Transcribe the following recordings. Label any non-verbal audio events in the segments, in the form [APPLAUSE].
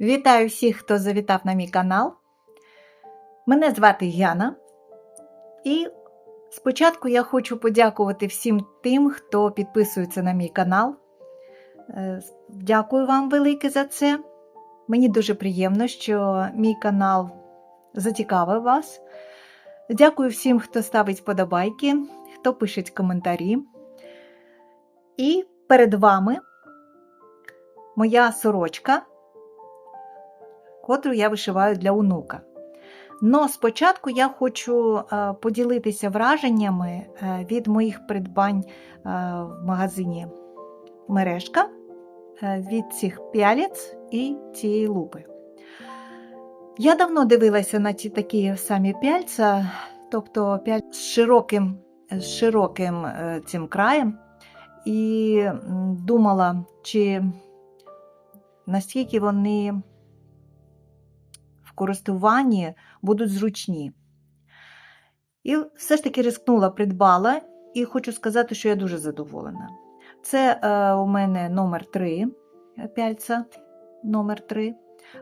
Вітаю всіх, хто завітав на мій канал. Мене звати Яна. І спочатку я хочу подякувати всім тим, хто підписується на мій канал. Е, Дякую вам велике за це. Мені дуже приємно, що мій канал зацікавив вас. Дякую всім, хто ставить вподобайки, хто пише коментарі. І перед вами моя сорочка котру я вишиваю для онука. Но спочатку я хочу е, поділитися враженнями е, від моїх придбань е, в магазині Мережка від цих п'ялець і цієї лупи. Я давно дивилася на ті такі самі пяльця, тобто пяль з широким, з широким цим краєм, і думала, чи наскільки вони користуванні будуть зручні. І все ж таки рискнула, придбала, і хочу сказати, що я дуже задоволена. Це е, у мене номер 3 пяльця, номер 3.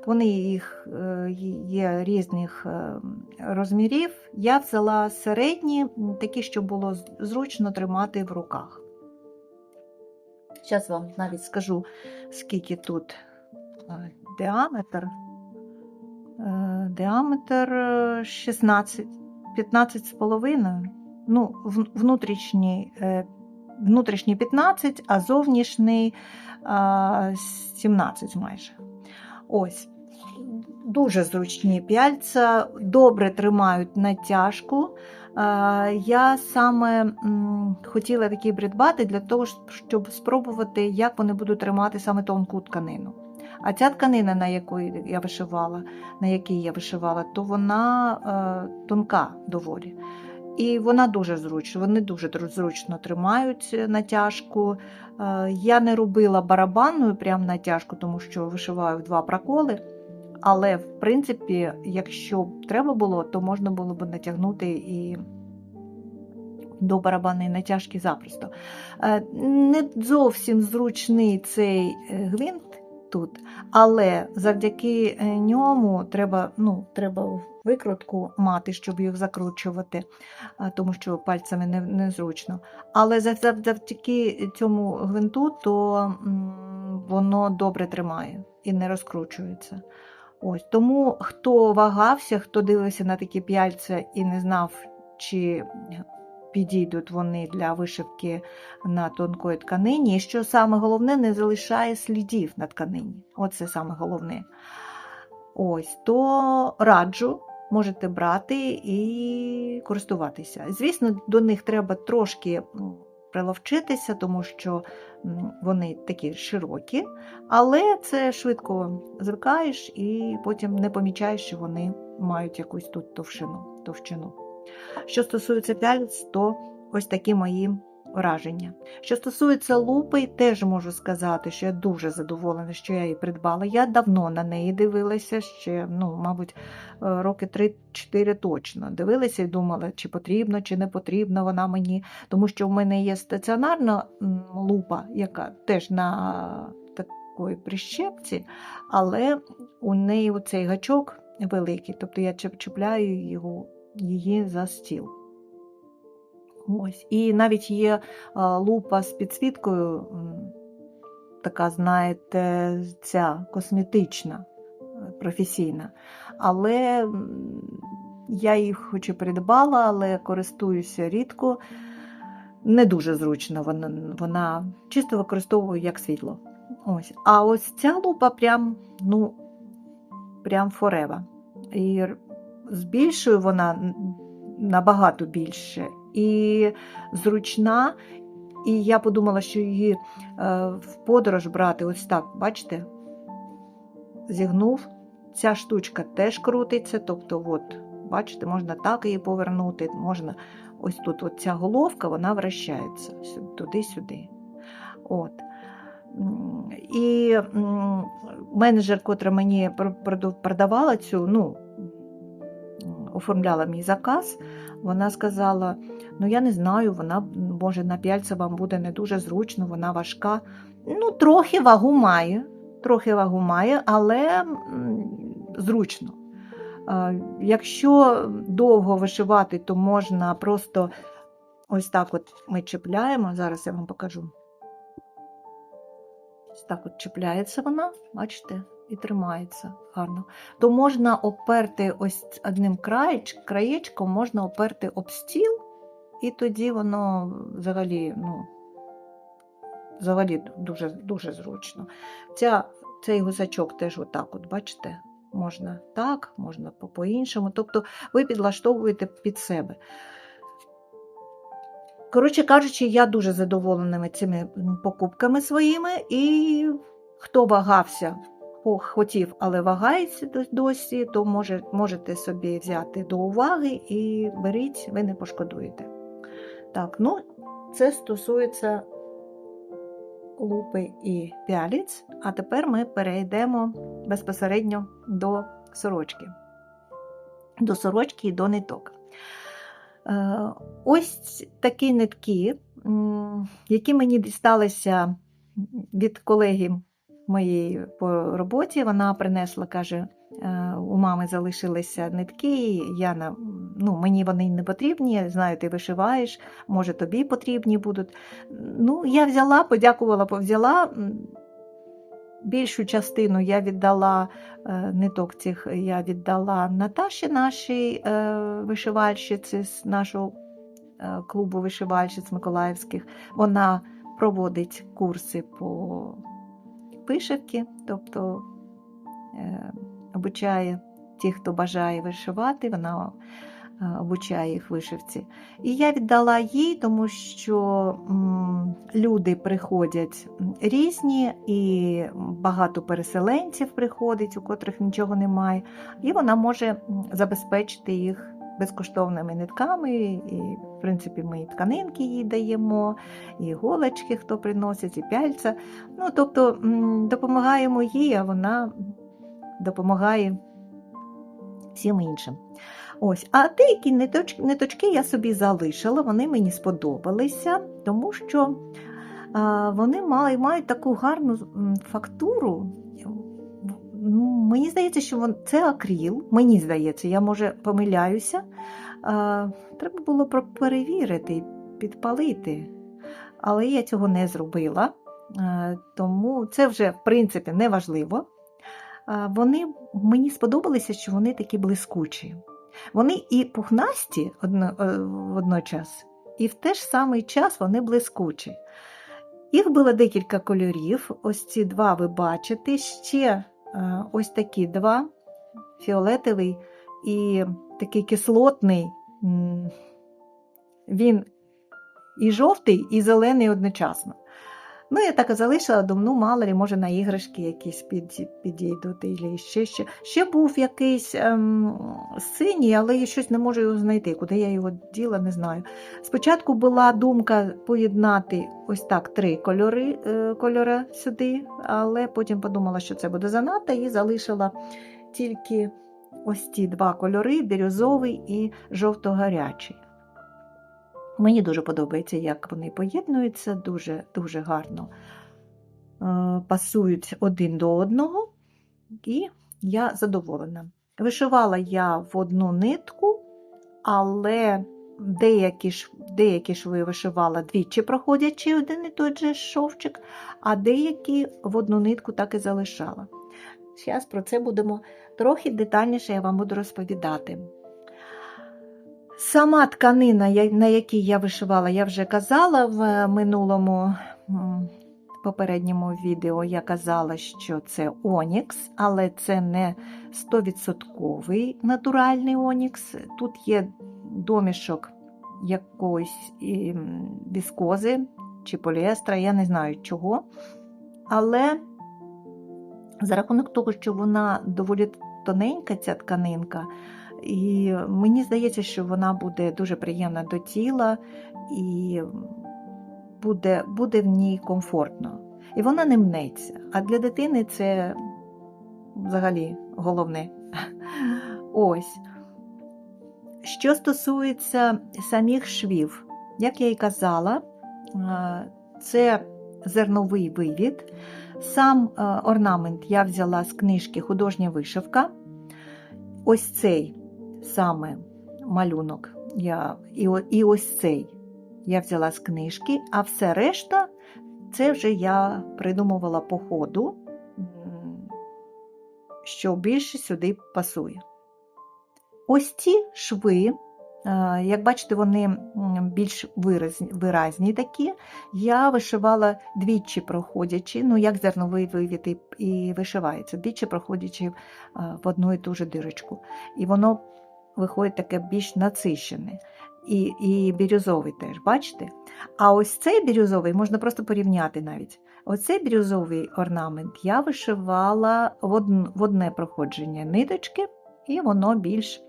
Вони їх е, є різних е, розмірів. Я взяла середні, такі, щоб було зручно тримати в руках. Зараз вам навіть скажу, скільки тут е, діаметр. Е, Діаметр е, 16, 15 з. Ну, внутрішній, е, внутрішній 15, а зовнішній 17 майже. Ось. Дуже зручні пяльця, добре тримають натяжку. Е, Я саме хотіла такі придбати для того, щоб спробувати, як вони будуть тримати саме тонку тканину. А ця тканина, на якої я вишивала, на якій я вишивала, то вона е, тонка доволі. І вона дуже зручна, вони дуже зручно тримають натяжку. Е, я не робила барабанною прям натяжку, тому що вишиваю в два проколи. Але, в принципі, якщо б треба було, то можна було б натягнути і до барабанної натяжки запросто. Е, Не зовсім зручний цей е, гвинт тут, але завдяки е, ньому треба, ну, треба викрутку мати, щоб їх закручувати, тому що пальцями не, незручно. Але зав- зав- завдяки цьому гвинту, то воно добре тримає і не розкручується. Ось тому хто вагався, хто дивився на такі п'яльця і не знав, чи підійдуть вони для вишивки на тонкої тканині, і що саме головне, не залишає слідів на тканині. Оце саме головне. Ось, то раджу, можете брати і користуватися. Звісно, до них треба трошки приловчитися, тому що вони такі широкі, але це швидко звикаєш і потім не помічаєш, що вони мають якусь тут товщину. товщину. Що стосується пяльць, то ось такі мої враження. Що стосується лупи, теж можу сказати, що я дуже задоволена, що я її придбала. Я давно на неї дивилася ще, ну, мабуть, е, роки 3-4 точно. Дивилася і думала, чи потрібно, чи не потрібна вона мені. Тому що в мене є стаціонарна лупа, яка теж на такої прищепці, але у неї оцей гачок великий, тобто я чіпляю його, її за стіл. Ось. І навіть є лупа з підсвіткою, така, знаєте, ця косметична, е, професійна. Але я їх хоч і придбала, але користуюся рідко. Не дуже зручно, вона, вона чисто використовую як світло. Ось. А ось ця лупа прям, ну, прям форева. І збільшує вона набагато більше і зручна. І я подумала, що її е, в подорож брати ось так, бачите? Зігнув. Ця штучка теж крутиться, тобто, от, бачите, можна так її повернути, можна ось тут от ця головка, вона вращається туди-сюди. От. І менеджер, котра мені продавала цю, ну, оформляла мій заказ, вона сказала: ну я не знаю, вона може на п'яльце вам буде не дуже зручно, вона важка. Ну, трохи вагу має. трохи вагу має, але зручно. Якщо довго вишивати, то можна просто ось так от ми чіпляємо. Зараз я вам покажу. Ось так от чіпляється вона, бачите, і тримається гарно. То можна оперти ось одним краєч, краєчком, можна оперти об стіл, і тоді воно взагалі, ну, взагалі дуже, дуже зручно. Ця, цей гусачок теж отак, от, бачите, можна так, можна по- по-іншому. Тобто ви підлаштовуєте під себе. Коротше кажучи, я дуже задоволена цими покупками своїми, і хто вагався, хотів, але вагається досі, то може, можете собі взяти до уваги і беріть, ви не пошкодуєте. Так, ну це стосується лупи і пяліць, а тепер ми перейдемо безпосередньо до сорочки. До сорочки і до ниток. Е, Ось такі нитки, які мені дісталися від колеги моєї по роботі. Вона принесла, каже, «Е, у мами залишилися нитки, я на, ну, мені вони не потрібні, знаю, ти вишиваєш, може тобі потрібні будуть. Ну, я взяла, подякувала, взяла. Більшу частину я віддала е, ниток цих я віддала Наташі, нашій е, вишивальщиці з нашого клубу вишивальщиць Миколаївських. Вона проводить курси по вишивці, тобто е, обучає тих, хто бажає вишивати, вона е, обучає їх вишивці. І я віддала їй, тому що люди приходять різні, і багато переселенців приходить, у котрих нічого немає, і вона може забезпечити їх безкоштовними нитками. І, в принципі, ми і тканинки їй даємо, і голочки, хто приносить, і пяльця. Ну, тобто допомагаємо їй, а вона допомагає всім іншим. Ось, а деякі ниточки, ниточки я собі залишила, вони мені сподобалися, тому що вони мають таку гарну фактуру. Ну, Мені здається, що вон, це акріл. Мені здається, я може помиляюся. А, треба було перевірити, підпалити. Але я цього не зробила, а, тому це вже, в принципі, не важливо. А, Вони мені сподобалися, що вони такі блискучі. Вони і пухнасті одно, е, водночас, і в той ж самий час вони блискучі. Їх було декілька кольорів. Ось ці два ви бачите. Ще ось такі два: фіолетовий і такий кислотний. Він і жовтий, і зелений одночасно. Ну, я так і залишила, думаю, ну, мало ли, може, на іграшки якісь під, підійдуть, і ще, ще. ще був якийсь ем, синій, але я щось не можу його знайти. Куди я його діла, не знаю. Спочатку була думка поєднати ось так три кольори, е, кольори сюди, але потім подумала, що це буде занадто, і залишила тільки ось ці два кольори: бірюзовий і жовто-гарячий. Мені дуже подобається, як вони поєднуються, дуже, дуже гарно е, пасують один до одного, і я задоволена. Вишивала я в одну нитку, але деякі деякі шви вишивала двічі проходячи один і той же шовчик, а деякі в одну нитку так і залишала. Зараз про це будемо трохи детальніше я вам буду розповідати. Сама тканина, на якій я вишивала, я вже казала в минулому попередньому відео. Я казала, що це Онікс, але це не 100% натуральний Онікс. Тут є домішок якоїсь віскози чи поліестра, я не знаю чого. Але за рахунок того, що вона доволі тоненька, ця тканинка, і мені здається, що вона буде дуже приємна до тіла і буде, буде в ній комфортно. І вона не мнеться. А для дитини це взагалі головне. [LAUGHS] Ось. Що стосується самих швів, як я і казала, це зерновий вивід. Сам е, орнамент я взяла з книжки Художня вишивка. Ось цей саме малюнок я, і, і ось цей я взяла з книжки, а все решта це вже я придумувала по ходу, що більше сюди пасує. Ось ці шви, е, як бачите, вони більш виразні, виразні такі. Я вишивала двічі проходячи, ну як зерновий вивід і, вишивається, двічі проходячи е, в одну і ту же дирочку. І воно виходить таке більш насищене. І, і бірюзовий теж, бачите? А ось цей бірюзовий можна просто порівняти навіть. Оцей бірюзовий орнамент я вишивала в, одне проходження ниточки, і воно більш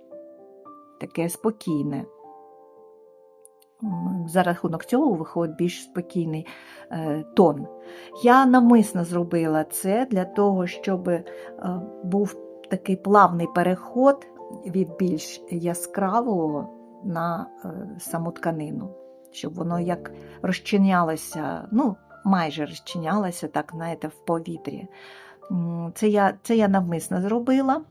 таке спокійне. За рахунок цього виходить більш спокійний е, тон. Я навмисно зробила це для того, щоб е, був такий плавний переход від більш яскравого на е, саму тканину, щоб воно як розчинялося, ну, майже розчинялося, так, знаєте, в повітрі. Це я, це я навмисно зробила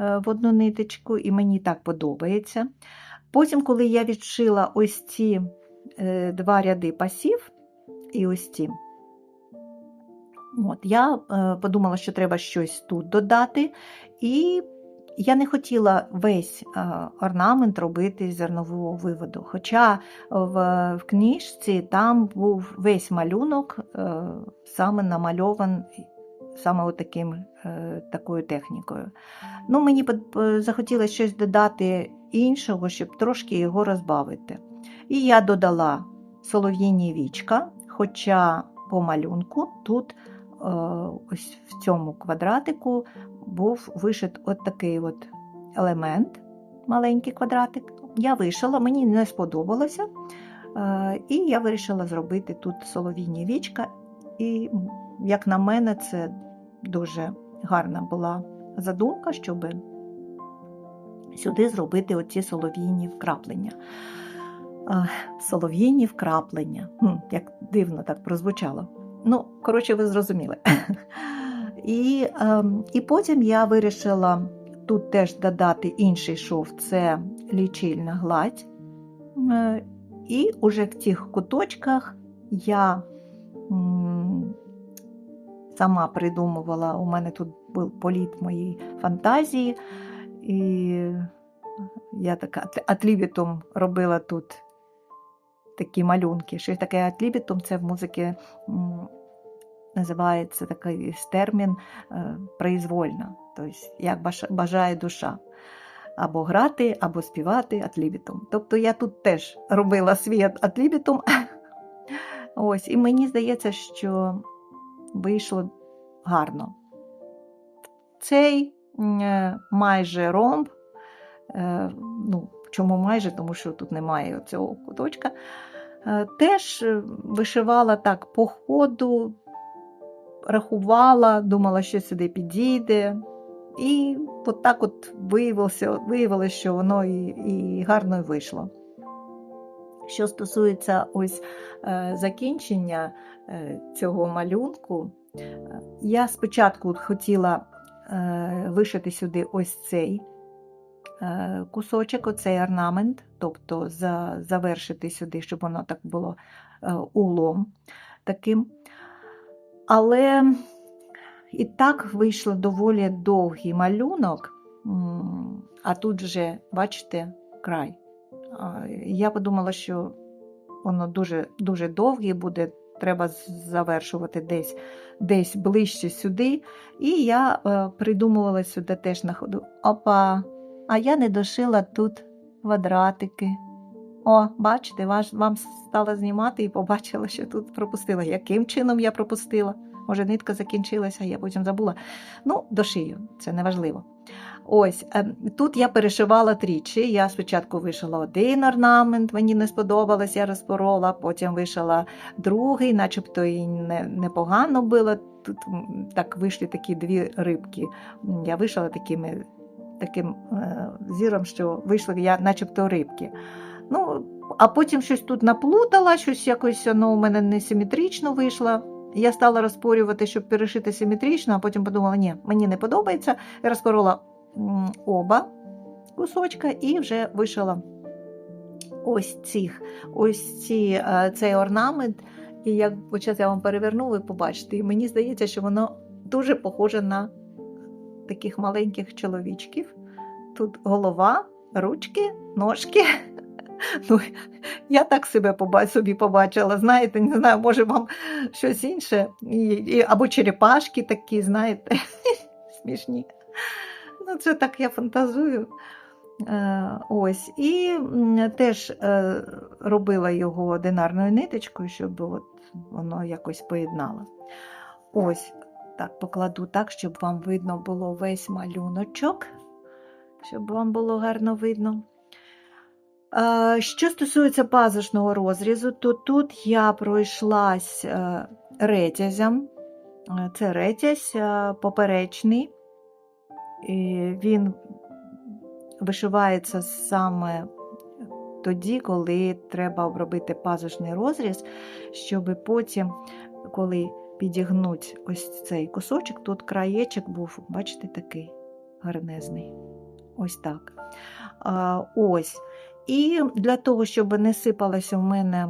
е, в одну ниточку, і мені так подобається. Потім, коли я відшила ось ці е, два ряди пасів і ось ці, от, я подумала, що треба щось тут додати, і я не хотіла весь е, орнамент робити з зернового виводу. Хоча в, в книжці там був весь малюнок е, саме намальований саме отаким, е, такою технікою. Ну, мені е, захотілося щось додати іншого, щоб трошки його розбавити. І я додала солов'їні вічка, хоча по малюнку тут е, ось в цьому квадратику був вишит от такий от елемент, маленький квадратик. Я вишила, мені не сподобалося. Е, І я вирішила зробити тут солов'їні вічка. І, як на мене, це дуже гарна була задумка, щоб сюди зробити оці солов'їні вкраплення. Солов'їні вкраплення. Як дивно так прозвучало. Ну, коротше, ви зрозуміли. [LAUGHS] І, ем, і потім я вирішила тут теж додати інший шов це лічильна гладь. Е, І уже в цих куточках я сама придумувала, у мене тут був політ моєї фантазії, і я така ат- атлібітум робила тут такі малюнки. Щось таке атлібітум це в музиці м, називається такий термін е, произвольно, тобто як бажає душа. Або грати, або співати атлібітум. Тобто я тут теж робила свій ат- атлібітум. [LAUGHS] Ось, і мені здається, що вийшло гарно. Цей е, майже ромб, е, ну, чому майже, тому що тут немає цього куточка, е, теж вишивала так по ходу, рахувала, думала, що сюди підійде. І от так от виявилося, виявилося, що воно і, і гарно вийшло. Що стосується ось е, закінчення е, цього малюнку, е, я спочатку хотіла вишити сюди ось цей кусочок, оцей орнамент, тобто за, завершити сюди, щоб воно так було улом таким. Але і так вийшло доволі довгий малюнок, а тут вже, бачите, край. Я подумала, що воно дуже, дуже довге буде, треба завершувати десь, десь ближче сюди. І я е, придумувала сюди теж на ходу. Опа, а я не дошила тут квадратики. О, бачите, ваш, вам стала знімати і побачила, що тут пропустила. Яким чином я пропустила? Може, нитка закінчилася, я потім забула. Ну, дошию, це не важливо. Ось ем, тут я перешивала тричі. Я спочатку вишила один орнамент, мені не сподобалось, я розпорола, потім вишила другий, начебто і не, непогано було. Тут так вийшли такі дві рибки. Я вишила такими, таким е, зіром, що вийшли я, начебто рибки. Ну, а потім щось тут наплутала, щось якось воно у мене несиметрично вийшло. Я стала розпорювати, щоб перешити симетрично, а потім подумала, ні, мені не подобається. Я розпорола м, оба кусочка і вже вишила ось цих, ось ці, е, цей орнамент. І як зараз я вам переверну, ви побачите. І мені здається, що воно дуже похоже на таких маленьких чоловічків. Тут голова, ручки, ножки. Ну, я так себе собі побачила, знаєте, не знаю, може вам щось інше. Або черепашки такі, знаєте, [LAUGHS] смішні. Ну, це так я фантазую. Е, ось. І теж е, робила його одинарною ниточкою, щоб от воно якось поєднало. Ось так покладу так, щоб вам видно було весь малюночок, щоб вам було гарно видно. Е, Що стосується пазушного розрізу, то тут я пройшлась е, ретязем. Е, Це ретязь поперечний. Він вишивається саме тоді, коли треба робити пазушний розріз, щоб потім, коли підігнуть ось цей кусочок, тут краєчок був, бачите, такий гарнезний. Ось так. Ось. І для того, щоб не сипалася в мене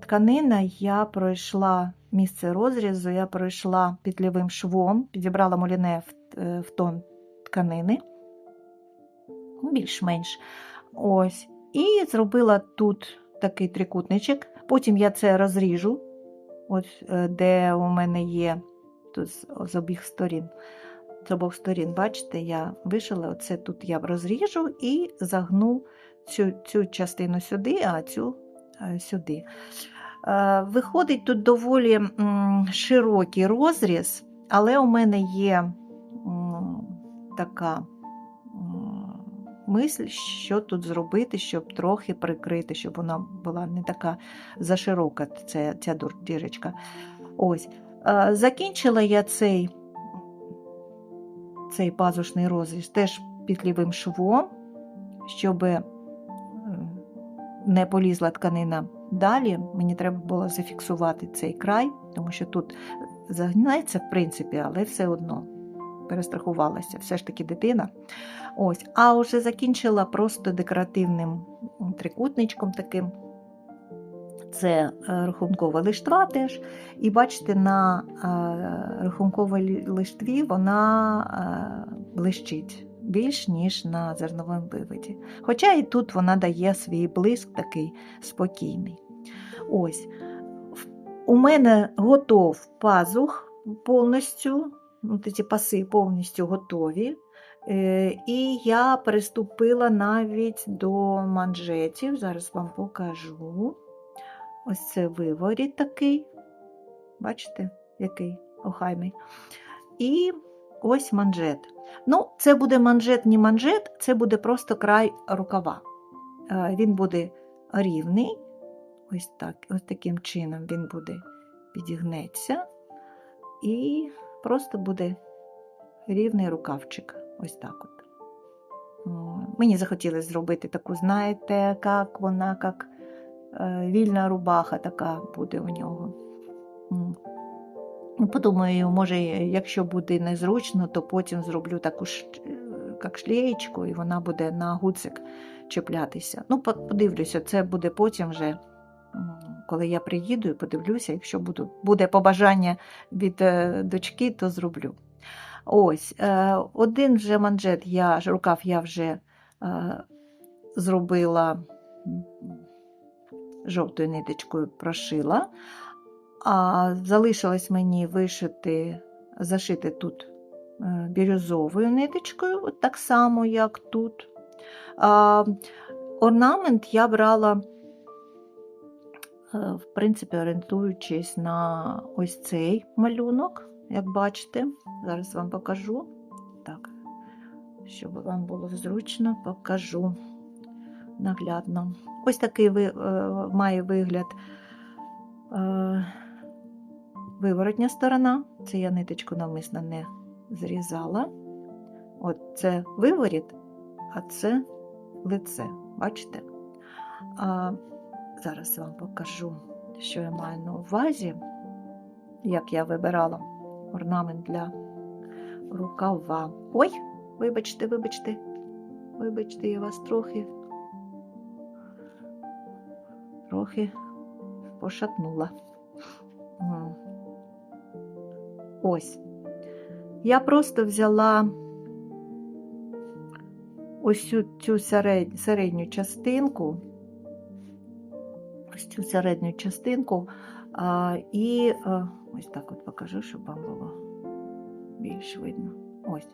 тканина, я пройшла місце розрізу, я пройшла петлявим швом, підібрала моліне в, е, в тон тканини, ну, більш-менш. Ось. І зробила тут такий трикутничок. Потім я це розріжу, от, е, де у мене є тут з обох сторін. З обох сторін, бачите, я вишила, оце тут я розріжу і загну цю, цю частину сюди, а цю е, сюди. Е, Виходить тут доволі широкий розріз, але у мене є така мисль, що тут зробити, щоб трохи прикрити, щоб вона була не така заширока, ця, ця дірочка. Ось. Е, Закінчила я цей, цей пазушний розріз теж петлівим швом, щоб не полізла тканина далі. Мені треба було зафіксувати цей край, тому що тут загнається, в принципі, але все одно перестрахувалася. Все ж таки дитина. Ось. А вже закінчила просто декоративним трикутничком таким. Це е, рахункова лиштва теж. І бачите, на е, рахунковій лиштві вона е, блищить більш, ніж на зерновому виводі. Хоча і тут вона дає свій блиск такий спокійний. Ось. У мене готов пазух повністю, ну, ці паси повністю готові. Е, І я приступила навіть до манжетів. Зараз вам покажу. Ось це виворіт такий. Бачите, який охайний. І ось манжет. Ну, це буде манжет, не манжет, це буде просто край рукава. Е, Він буде рівний. Ось так, ось таким чином він буде підігнеться. І просто буде рівний рукавчик. Ось так от. Мені захотілося зробити таку, знаєте, як вона, як е, вільна рубаха така буде у нього. Ну, Подумаю, може, якщо буде незручно, то потім зроблю таку ж, е, як шлеєчку, і вона буде на гуцик чіплятися. Ну, подивлюся, це буде потім вже, коли я приїду і подивлюся, якщо буду, буде побажання від е, дочки, то зроблю. Ось, е, один вже манжет, я, рукав я вже зробила жовтою ниточкою прошила. А залишилось мені вишити, зашити тут е, бірюзовою ниточкою, от так само, як тут. А, орнамент я брала, е, в принципі, орієнтуючись на ось цей малюнок, як бачите. Зараз вам покажу. Так, щоб вам було зручно, покажу наглядно. Ось такий е, має вигляд. Виворотня сторона. Це я ниточку навмисно не зрізала. От це виворіт, а це лице. Бачите? А, зараз вам покажу, що я маю на увазі. як я вибирала орнамент для рукава. Ой, вибачте, вибачте, вибачте, я вас трохи, трохи пошатнула. Ось. Я просто взяла ось цю, середню частинку, ось цю середню частинку, і а, ось так от покажу, щоб вам було більш видно. Ось.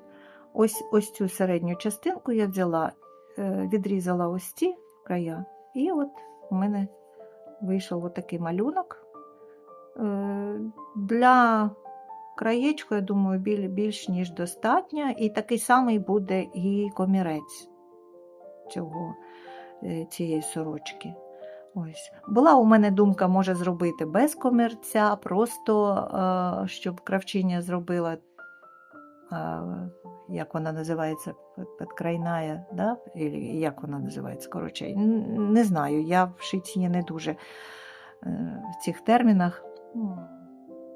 Ось, ось цю середню частинку я взяла, е, відрізала ось ці края, і от у мене вийшов отакий малюнок. Е, Для краєчку, я думаю, біль- більш ніж достатньо. І такий самий буде і комірець цього, е, цієї сорочки. Ось. Була у мене думка, може зробити без комірця, просто е, щоб кравчиня зробила, е, як вона називається, під- підкрайная, да? Як вона називається, коротше, не знаю, я в шиті не дуже в цих термінах.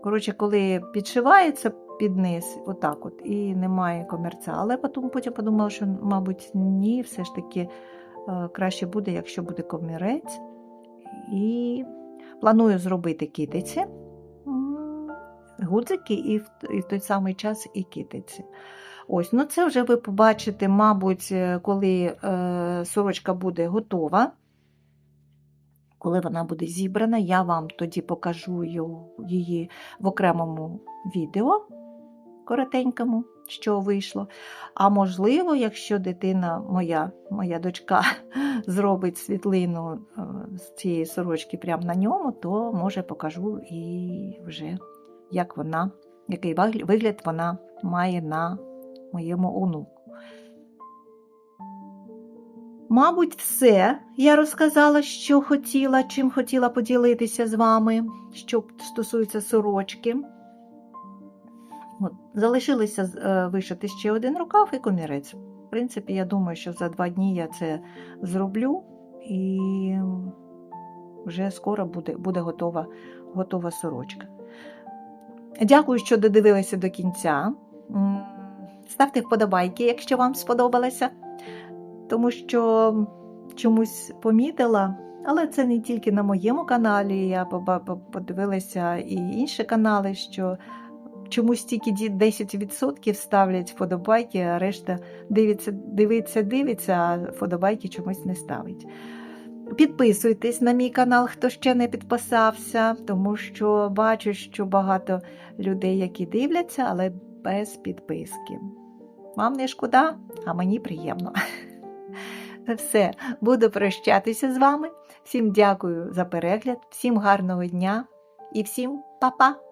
Коротше, коли підшивається під низ, отак от, і немає комірця. Але потім, потім подумала, що, мабуть, ні, все ж таки е, краще буде, якщо буде комірець. І планую зробити китиці, гудзики, і в, і в той самий час і китиці. Ось, ну це вже ви побачите, мабуть, е, коли е, сорочка буде готова. Коли вона буде зібрана, я вам тоді покажу її в окремому відео коротенькому, що вийшло. А можливо, якщо дитина, моя, моя дочка, [LAUGHS] зробить світлину е, з цієї сорочки прямо на ньому, то може покажу і вже як вона, який вигляд вона має на моєму онуку. Мабуть, все я розказала, що хотіла, чим хотіла поділитися з вами, що стосується сорочки. От, залишилося е, вишити ще один рукав і комірець. В принципі, я думаю, що за два дні я це зроблю і вже скоро буде, буде готова, готова сорочка. Дякую, що додивилися до кінця. Ставте вподобайки, якщо вам сподобалося тому що чомусь помітила, але це не тільки на моєму каналі. Я подивилася і інші канали, що чомусь тільки 10% ставлять вподобайки, а решта дивиться, дивиться, дивиться, а вподобайки чомусь не ставить. Підписуйтесь на мій канал, хто ще не підписався, тому що бачу, що багато людей, які дивляться, але без підписки. Вам не шкода, а мені приємно. Все, буду прощатися з вами. Всім дякую за перегляд, всім гарного дня і всім па-па!